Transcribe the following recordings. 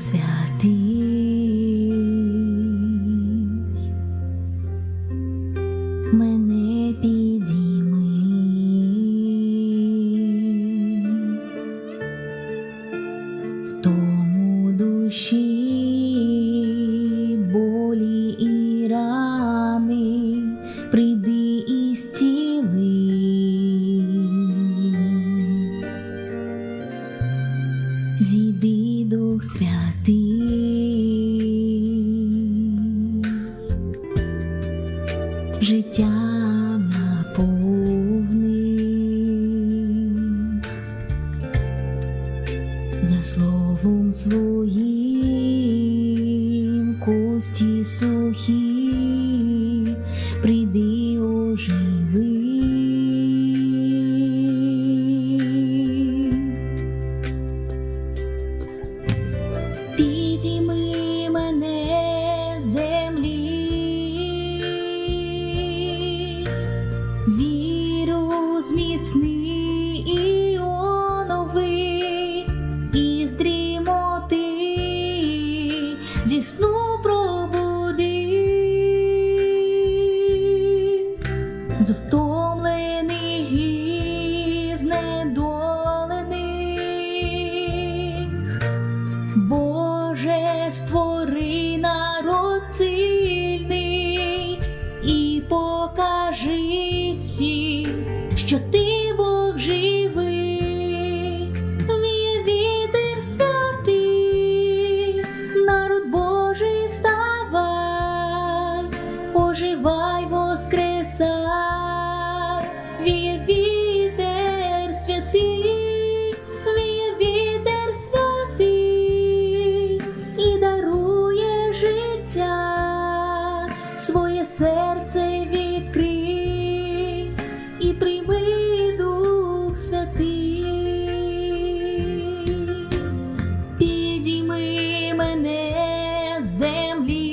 loswerden. Словом своїм кості сухі, Боже, землі,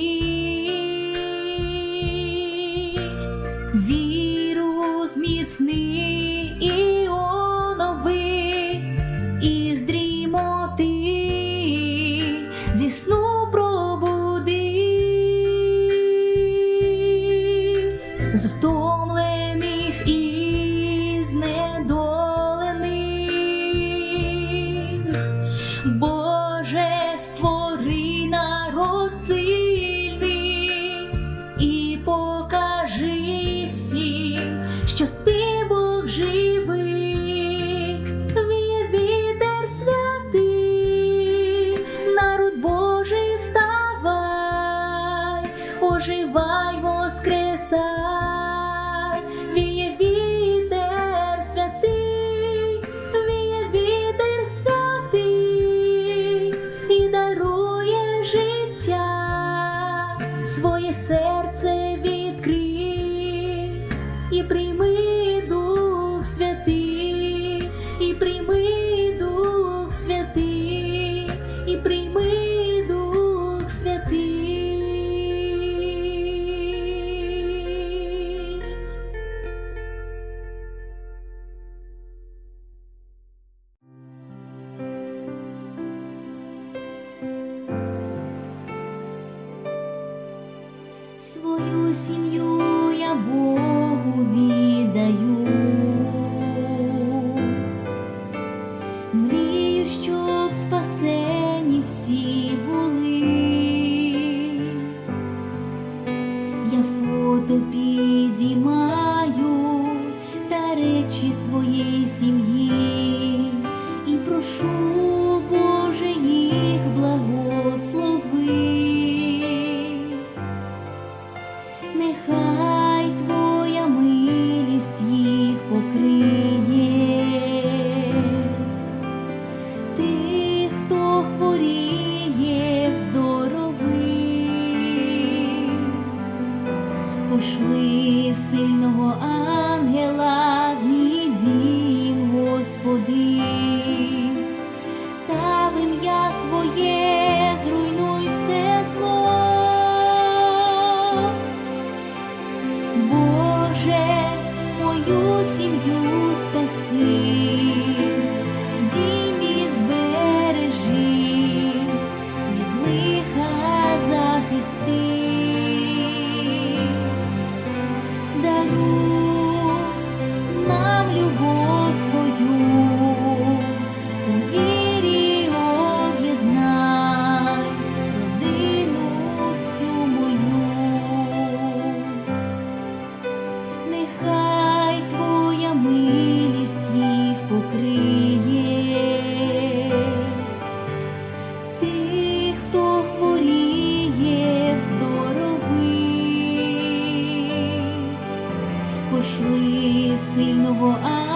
пошли сильного.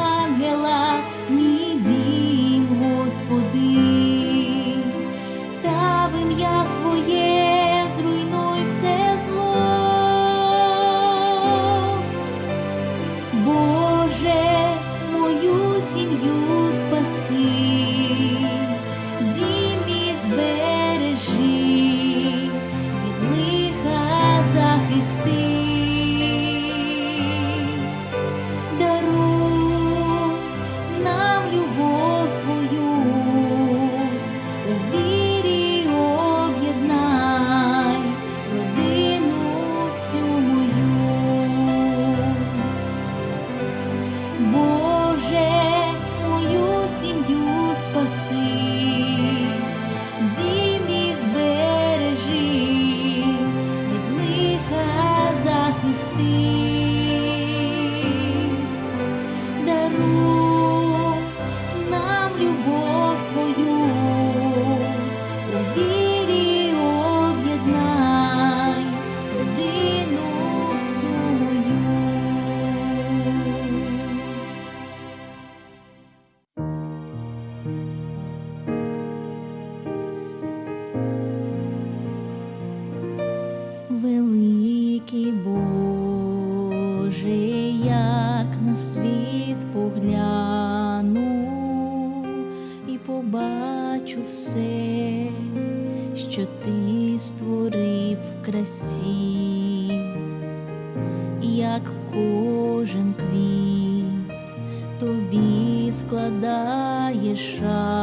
на світ погляну і побачу все, що ти створив в красі, як кожен квіт тобі складає шар.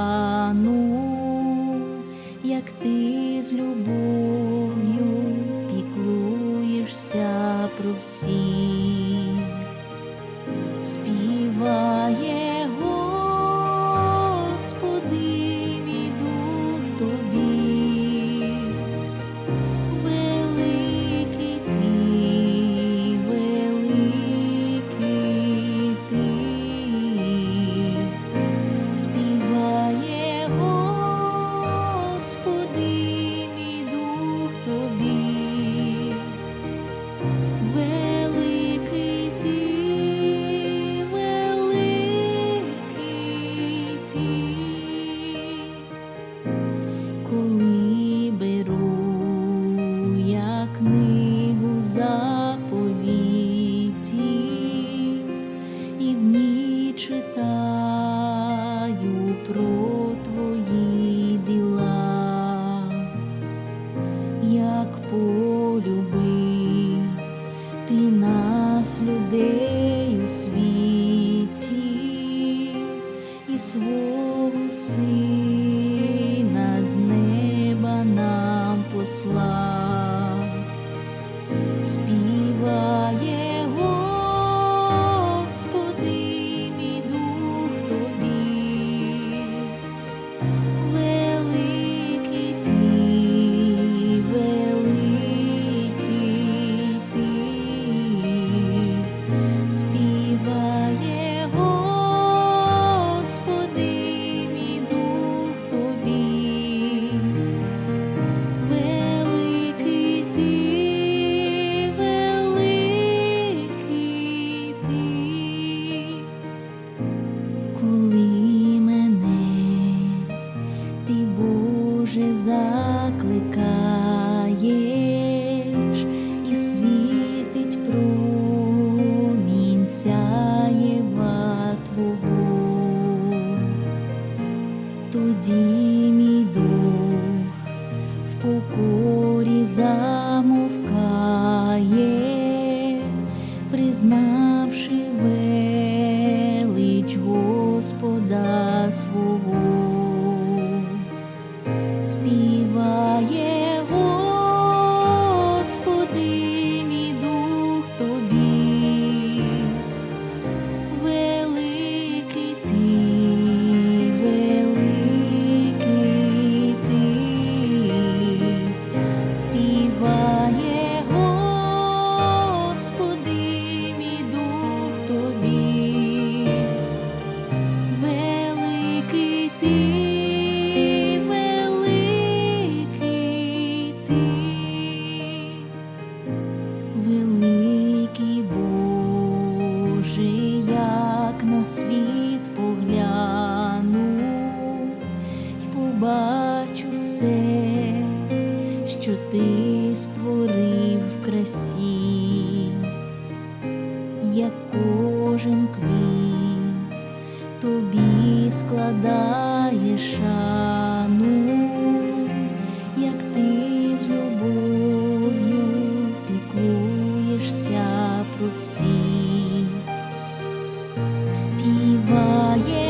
Співає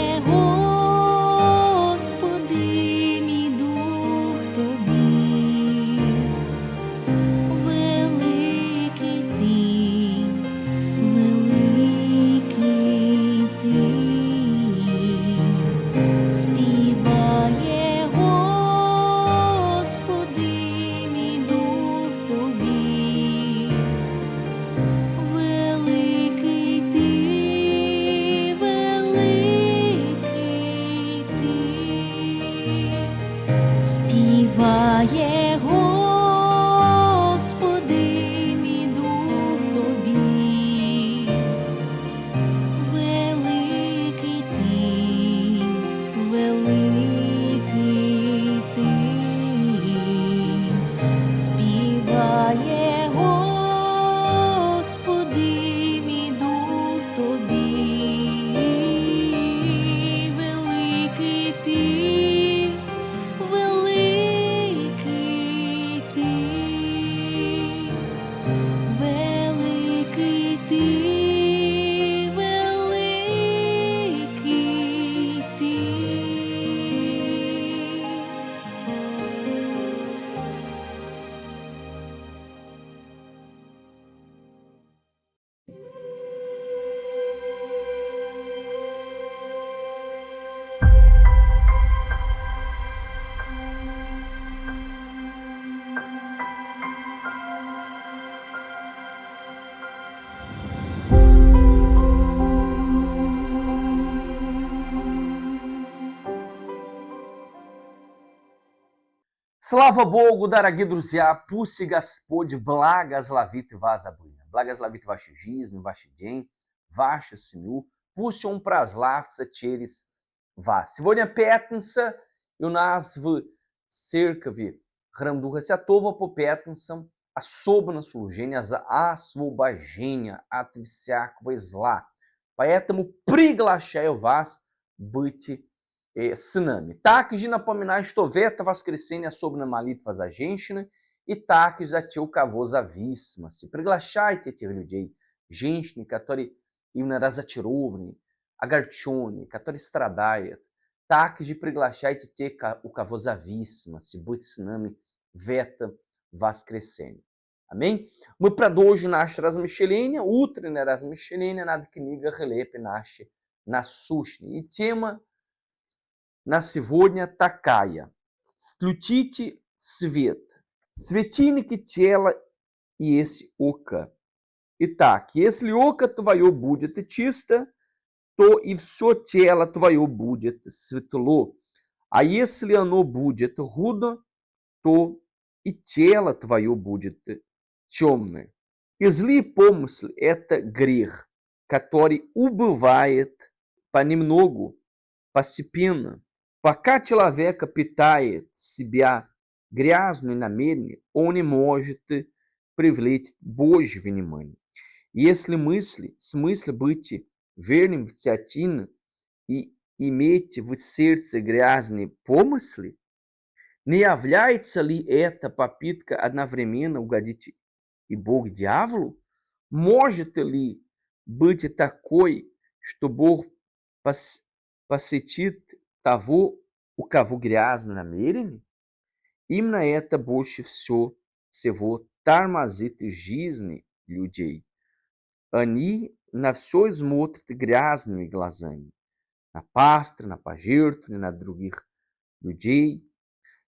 Слава Богу, дорогие друзья! Пусть Господь благословит вас обоих. Благословит ваши жизни, ваш день, вашу семью. Пусть Он прославится через вас. Сегодня пятница, и у нас в церкви Храм Духа Святого по пятницам особенно служение за освобождение от всякого зла. Поэтому приглашаю вас быть э, с нами. Также напоминаю, что в это воскресенье особенно молитва за женщины и также за те, у кого зависимость. Приглашайте этих людей, женщин, которые именно разочарованы, огорченные, которые страдают. Также приглашайте те, ка- у кого зависимость, быть с нами в это воскресенье. Амém? Мы продолжим наше размышление, утреннее размышление над книгой Хлеб нашей насущной. И тема На сегодня такая. Включите свет. Светильники тела есть око. Итак, если око твое будет чисто, то и все тело твое будет светло. А если оно будет худо, то и тело твое будет темное. И злый помысл – это грех, который убывает понемногу, постепенно. Пока человек питает себя грязными намерениями, он не может привлечь Божье внимание. Если мысли, смысл быть верным в театине и иметь в сердце грязные помыслы, не является ли это попытка одновременно угодить и Бог дьяволу? Может ли быть такой, что Бог пос- посетит того, у кого грязные намерения? Именно это больше всего, всего тормозит жизни людей. Они на все смотрят грязными глазами. На пастора, на пожертвования, на других людей.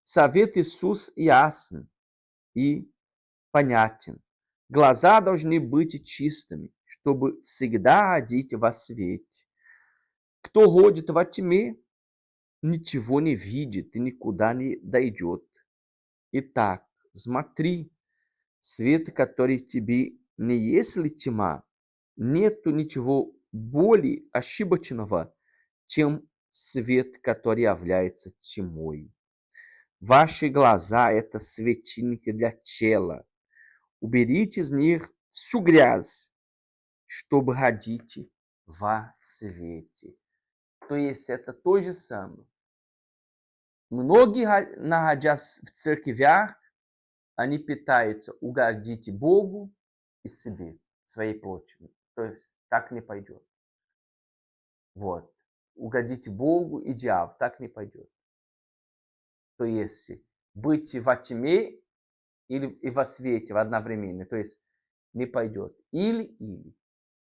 Совет Иисус ясен и понятен. Глаза должны быть чистыми, чтобы всегда ходить во свете. Кто ходит во тьме, ничего не видит и никуда не дойдет. Итак, смотри, свет, который тебе не есть тьма, нету ничего более ошибочного, чем свет, который является тьмой. Ваши глаза – это светильники для тела. Уберите из них всю грязь, чтобы ходить во свете. То есть это то же самое. Многие, находясь в церквях, они пытаются угодить Богу и себе, своей плотью. То есть так не пойдет. Вот. Угодить Богу и дьяволу, так не пойдет. То есть быть во тьме или и во свете одновременно. То есть не пойдет. Или-или.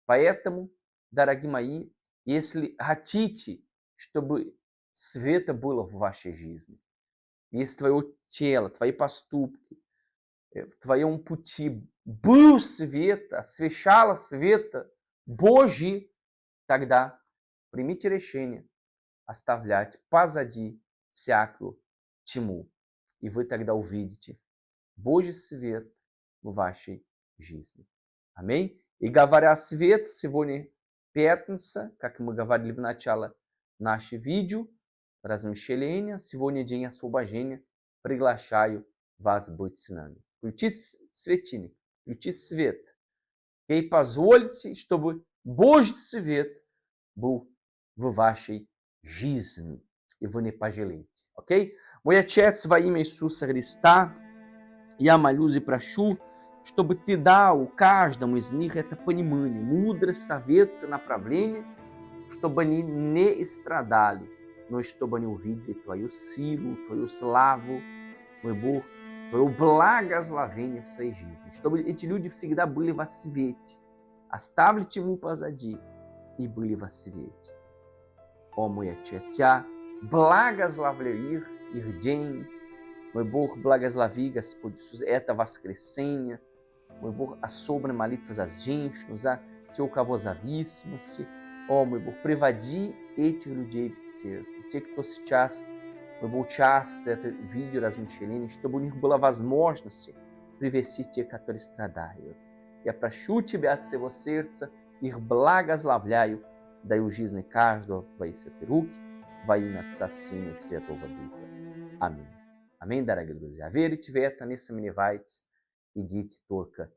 Поэтому, дорогие мои, если хотите, чтобы света было в вашей жизни, если твое тело, твои поступки, э, в твоем пути был свет, освещало света Божий, тогда примите решение оставлять позади всякую тьму. И вы тогда увидите Божий свет в вашей жизни. Аминь. И говоря свет, сегодня пятница, как мы говорили в начале нашего видео, размышления, сегодня день освобождения, приглашаю вас быть с нами. Включить с- светильник, включить свет. И позвольте, чтобы Божий свет был в вашей жизни, и вы не пожалеете. Окей? Мой Отец, во имя Иисуса Христа, я молюсь и прошу, чтобы Ты дал каждому из них это понимание, мудрость, совет, направление, чтобы они не страдали, но и чтобы они увидели Твою силу, Твою славу, мой Бог, Твое благословение в своей жизни, чтобы эти люди всегда были во свете, оставили тьму позади и были во свете. О, мой Отец, я благословляю их, их день, мой Бог, благослови, Господь Иисус, это воскресенье. Мой Бог, особенно молитва за женщину, за те, у кого зависимости. О, мой Бог, приводи этих людей в церковь. Те, кто сейчас, мой Бог, участвует в этом видео размышлений, чтобы у них была возможность привести те, которые страдают. Я прошу Тебя от всего сердца, их благословляю, даю жизни каждого в Твои святые руки, во имя Отца, Сына и Святого Духа. Аминь. Аминь, дорогие друзья. Верите в это, не сомневайтесь, идите только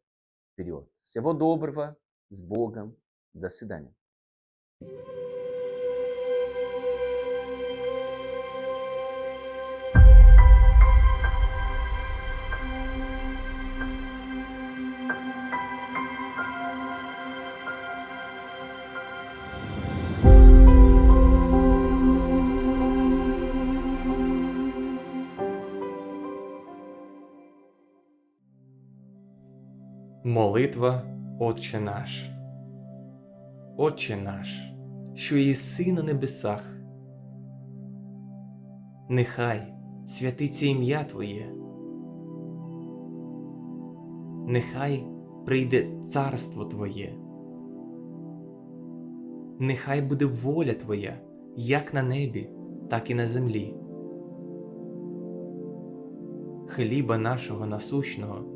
вперед. Всего доброго, с Богом, до свидания. Молитва Отче наш. Отче наш, що єси на небесах. Нехай святиться ім'я Твоє. Нехай прийде царство Твоє. Нехай буде воля Твоя, як на небі, так і на землі. Хліба нашого насущного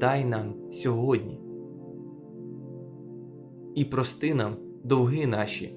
дай нам сьогодні. І прости нам довги наші,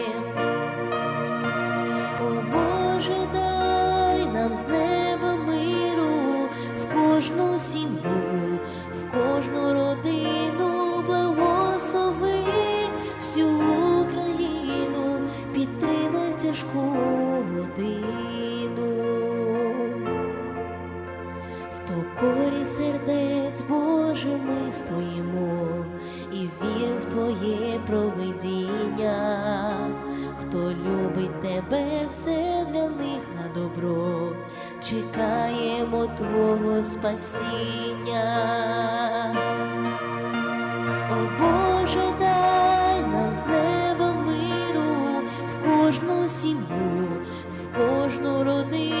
Твоє провидіння, хто любить тебе, все для них на добро, чекаємо Твого спасіння. О Боже, дай нам з неба миру в кожну сім'ю, в кожну родину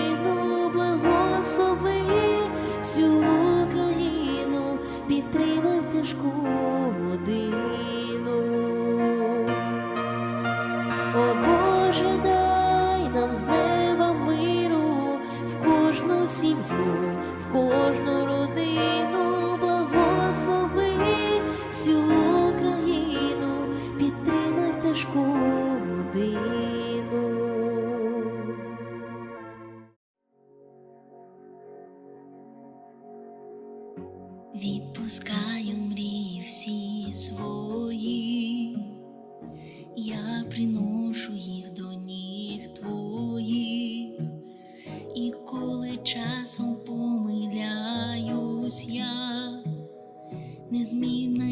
часом помиляюсь я, незмінна